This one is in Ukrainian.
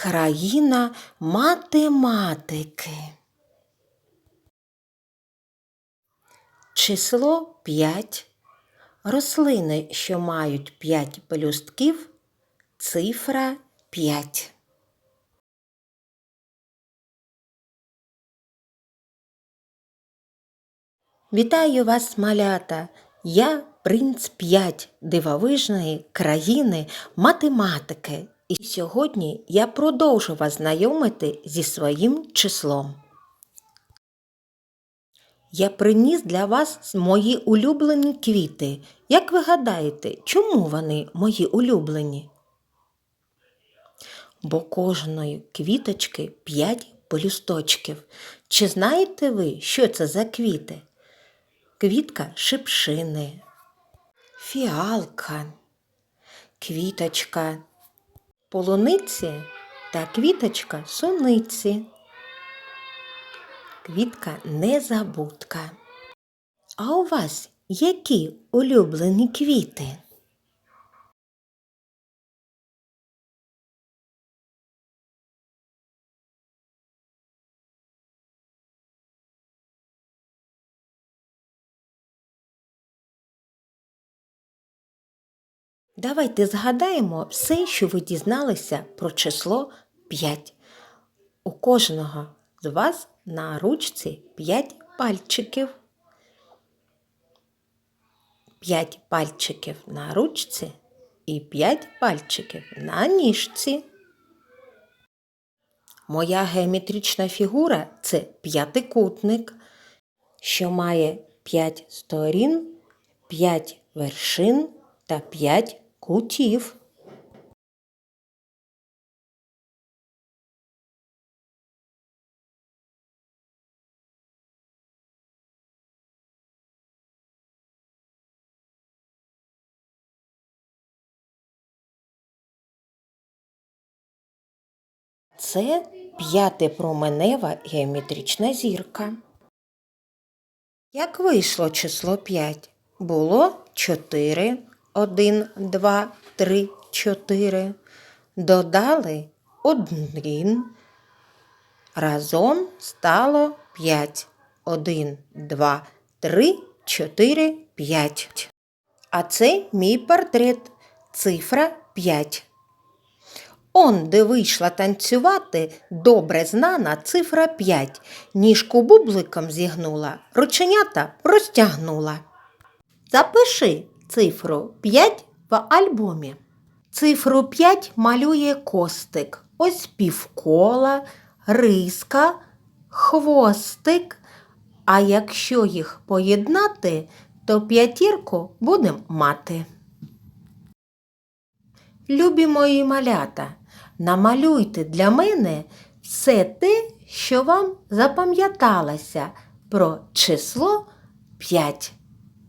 Країна математики. Число 5. Рослини, що мають 5 пелюстків. Цифра 5. Вітаю вас, малята! Я принц 5 дивовижної країни математики. І сьогодні я продовжу вас знайомити зі своїм числом. Я приніс для вас мої улюблені квіти. Як ви гадаєте, чому вони мої улюблені? Бо кожної квіточки 5 пелюсточків. Чи знаєте ви, що це за квіти? Квітка шипшини, фіалка, квіточка полуниці та квіточка суниці. Квітка незабудка. А у вас які улюблені квіти? Давайте згадаємо все, що ви дізналися про число 5. У кожного з вас на ручці 5 пальчиків. 5 пальчиків на ручці і 5 пальчиків на ніжці. Моя геометрична фігура це п'ятикутник, що має 5 сторін, 5 вершин та 5 кутів. Це п'ятипроменева геометрична зірка. Як вийшло число 5? Було 4, 1, 2, 3, 4. Додали 1. Разом стало 5. 1, 2, 3, 4, 5. А це мій портрет. Цифра 5. Он, де вийшла танцювати, добре знана цифра 5. Ніжку бубликом зігнула, рученята розтягнула. Запиши цифру 5 в альбомі. Цифру 5 малює костик. Ось півкола, риска, хвостик. А якщо їх поєднати, то п'ятірку будемо мати. Любі мої малята, намалюйте для мене все те, що вам запам'яталося про число 5.